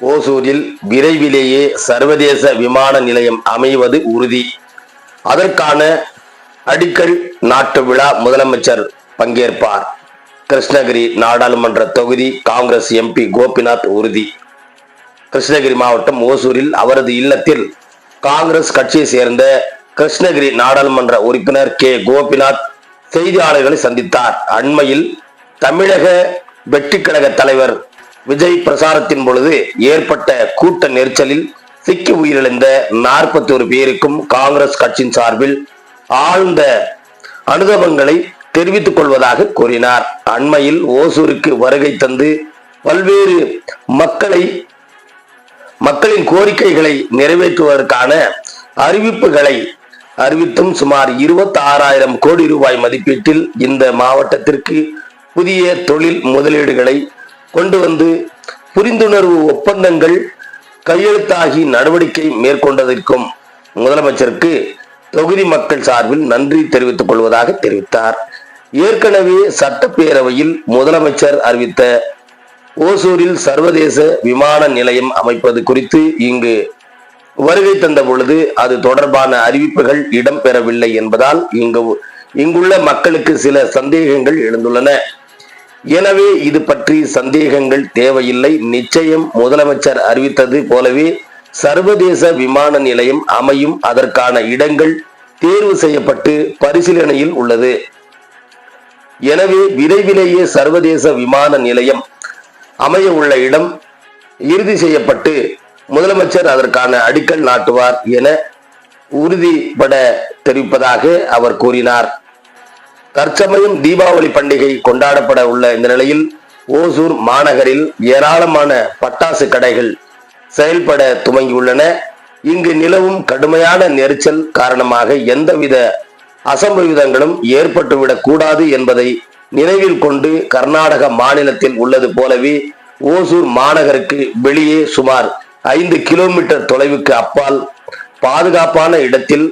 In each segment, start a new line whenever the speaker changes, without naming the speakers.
ஓசூரில் விரைவிலேயே சர்வதேச விமான நிலையம் அமைவது உறுதி. அதற்கான அடிக்கல் நாட்டு விழா முதலமைச்சர் பங்கேற்பார். கிருஷ்ணகிரி நாடாளுமன்ற தொகுதி காங்கிரஸ் எம்பி கோபிநாத் உறுதி. கிருஷ்ணகிரி மாவட்டம் ஓசூரில் அவரது இல்லத்தில் காங்கிரஸ் கட்சியை சேர்ந்த கிருஷ்ணகிரி நாடாளுமன்ற உறுப்பினர் கே. கோபிநாத் செய்தியாளர்களை சந்தித்தார். அண்மையில் தமிழக வெற்றி கழக தலைவர் விஜய் பிரசாரத்தின் பொழுது ஏற்பட்ட கூட்ட நெரிசலில் சிக்கி உயிரிழந்த நாற்பத்தோரு பேருக்கும் காங்கிரஸ் கட்சியின் சார்பில் ஆழ்ந்த அனுதபங்களை தெரிவித்துக் கொள்வதாக கூறினார். அண்மையில் ஓசூருக்கு வருகை தந்து பல்வேறு மக்களை மக்களின் கோரிக்கைகளை நிறைவேற்றுவதற்கான அறிவிப்புகளை அறிவித்தும் சுமார் இருபத்தி ஆறாயிரம் கோடி ரூபாய் மதிப்பீட்டில் இந்த மாவட்டத்திற்கு புதிய தொழில் முதலீடுகளை கொண்டு வந்து புரிந்துணர்வு ஒப்பந்தங்கள் கையெழுத்தாகி நடவடிக்கை மேற்கொண்டதற்கும் முதலமைச்சருக்கு தொகுதி மக்கள் சார்பில் நன்றி தெரிவித்துக் கொள்வதாக தெரிவித்தார். ஏற்கனவே சட்டப்பேரவையில் முதலமைச்சர் அறிவித்த ஓசூரில் சர்வதேச விமான நிலையம் அமைப்பது குறித்து இங்கு வருகை தந்த பொழுது அது தொடர்பான அறிவிப்புகள் இடம்பெறவில்லை என்பதால் இங்கு இங்குள்ள மக்களுக்கு சில சந்தேகங்கள் எழுந்துள்ளன. எனவே இது பற்றி சந்தேகங்கள் தேவையில்லை. நிச்சயம் முதலமைச்சர் அறிவித்தது போலவே சர்வதேச விமான நிலையம் அமையும். அதற்கான இடங்கள் தேர்வு செய்யப்பட்டு பரிசீலனையில் உள்ளது. எனவே விரைவிலேயே சர்வதேச விமான நிலையம் அமைய உள்ள இடம் இறுதி செய்யப்பட்டு முதலமைச்சர் அதற்கான அடிக்கல் நாட்டுவார் என உறுதிபட தெரிவிப்பதாக அவர் கூறினார். தற்சமயம் தீபாவளி பண்டிகை கொண்டாடப்பட உள்ள இந்த நிலையில் ஓசூர் மாநகரில் ஏராளமான பட்டாசு கடைகள் செயல்பட துவங்கியுள்ளன. இங்கு நிலவும் கடுமையான நெரிச்சல் காரணமாக எந்தவித அசம்பவிதங்களும் ஏற்பட்டுவிடக் கூடாது என்பதை நினைவில் கொண்டு கர்நாடக மாநிலத்தில் உள்ளது போலவே ஓசூர் மாநகருக்கு வெளியே சுமார் ஐந்து கிலோமீட்டர் தொலைவுக்கு அப்பால் பாதுகாப்பான இடத்தில்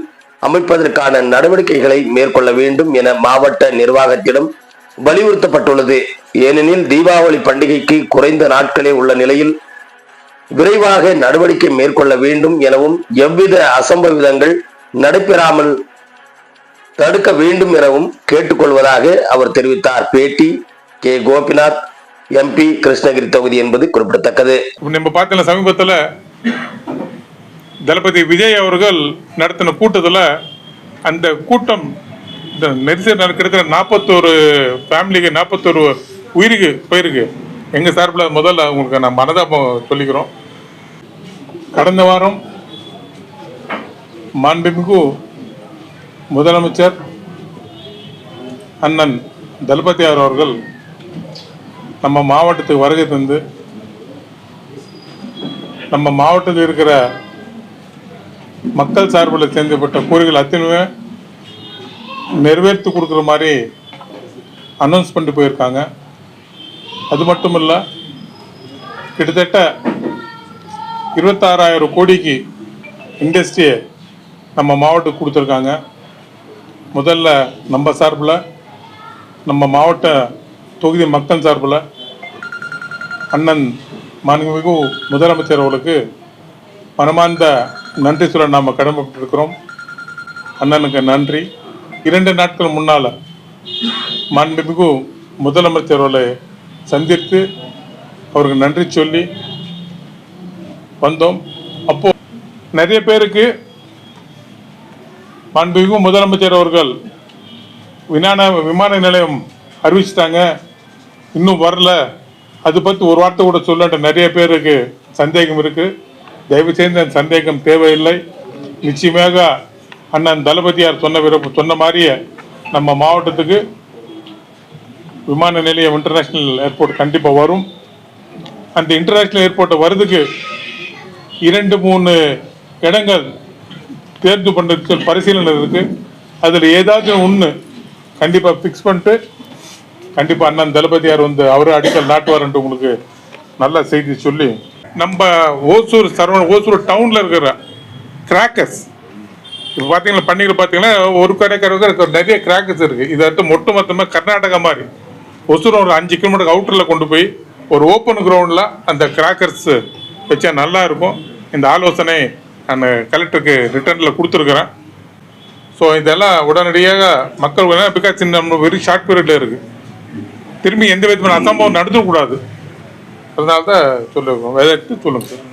அமைப்பதற்கான நடவடிக்கைகளை மேற்கொள்ள வேண்டும் என மாவட்ட நிர்வாகத்திடம் வலியுறுத்தப்பட்டுள்ளது. ஏனெனில் தீபாவளி பண்டிகைக்கு குறைந்த நாட்களே உள்ள நிலையில் விரைவாக நடவடிக்கை மேற்கொள்ள வேண்டும் எனவும் எவ்வித அசம்பவிதங்கள் நடைபெறாமல் தடுக்க வேண்டும் எனவும் கேட்டுக்கொள்வதாக அவர் தெரிவித்தார். பேட்டி கே. கோபிநாத் எம்பி கிருஷ்ணகிரி தொகுதி என்பது குறிப்பிடத்தக்கது.
நம்ம பார்த்தல சமீபத்தில் தளபதி விஜய் அவர்கள் நடத்தின கூட்டத்தில் அந்த கூட்டம் இந்த நெரிசல் நடக்கிற நாற்பத்தோரு ஃபேமிலிக்கு நாற்பத்தோரு உயிருக்கு போயிருக்கு. எங்கள் சார்பில் முதல்ல உங்களுக்கு நான் மனதாக சொல்லிக்கிறோம். கடந்த வாரம் மாண்புமிகு முதலமைச்சர் அண்ணன் தளபதியார் அவர்கள் நம்ம மாவட்டத்துக்கு வருகை தந்து நம்ம மாவட்டத்தில் இருக்கிற மக்கள் சார்பில் சேர்ந்தப்பட்ட கோரிக்கைகள் அத்தனையுமே நிறைவேற்றி கொடுக்குற மாதிரி அனௌன்ஸ் பண்ணிட்டு போயிருக்காங்க. அது மட்டும் இல்லை கிட்டத்தட்ட இருபத்தாறாயிரம் கோடிக்கு இண்டஸ்ட்ரியை நம்ம மாவட்டத்துக்கு கொடுத்துருக்காங்க. முதல்ல நம்ம சார்பில் நம்ம மாவட்ட தொகுதி மக்கள் சார்பில் அண்ணன் மாண்புமிகு முதலமைச்சர் அவர்களுக்கு மனமார்ந்த நன்றி சொல்ல நாம் கடமைப்பட்டிருக்கிறோம். அண்ணனுக்கு நன்றி. இரண்டு நாட்கள் முன்னால் மாண்புமிகு முதலமைச்சர் அவர்களை சந்தித்து அவருக்கு நன்றி சொல்லி வந்தோம். அப்போ நிறைய பேருக்கு மாண்புமிகு முதலமைச்சர் அவர்கள் விமான விமான நிலையம் அறிவிச்சிட்டாங்க. இன்னும் வரல. அது பற்றி ஒரு வார்த்தை கூட சொல்லன்ற நிறைய பேருக்கு சந்தேகம் இருக்கு. தயவு செய்து அந்த சந்தேகம் தேவையில்லை. நிச்சயமாக அண்ணன் தளபதியார் சொன்ன விருப்ப சொன்ன மாதிரியே நம்ம மாவட்டத்துக்கு விமான நிலையம் இன்டர்நேஷ்னல் ஏர்போர்ட் கண்டிப்பாக வரும். அந்த இன்டர்நேஷ்னல் ஏர்போர்ட்டை வரதுக்கு இரண்டு மூணு இடங்கள் தேர்வு பண்ணுறதுக்கு பரிசீலனை இருக்குது அதில் ஏதாச்சும் ஒன்று கண்டிப்பாக ஃபிக்ஸ் பண்ணிட்டு கண்டிப்பாக அண்ணன் தளபதியார் வந்து அவரே அடிக்கல் நாட்டுவார்ன்ட்டு உங்களுக்கு நல்ல செய்தி சொல்லி நம்ம ஓசூர் சரவண ஓசூர் டவுனில் இருக்கிற கிராக்கர்ஸ் இப்போ பார்த்தீங்கன்னா பண்டிகை பார்த்தீங்கன்னா ஒரு கடைக்காரங்க நிறைய கிராக்கர்ஸ் இருக்குது இதை அடுத்து மொட்டு மொத்தமாக கர்நாடகா மாதிரி ஒசூர் ஒரு அஞ்சு கிலோமீட்டர் அவுட்டரில் கொண்டு போய் ஒரு ஓப்பன் கிரவுண்டில் அந்த கிராக்கர்ஸ் வச்சா நல்லா இருக்கும். இந்த ஆலோசனை நான் கலெக்டருக்கு ரிட்டர்னில் கொடுத்துருக்குறேன். ஸோ இதெல்லாம் உடனடியாக மக்கள் பிகாஸ் இந்த வெரி ஷார்ட் பீரியடில் இருக்குது திரும்பி எந்த விதமான அசம்பவம் நடத்தக்கூடாது அதனால தான் சொல்லுங்க வேதத்தை சொல்லுங்கள் சார்?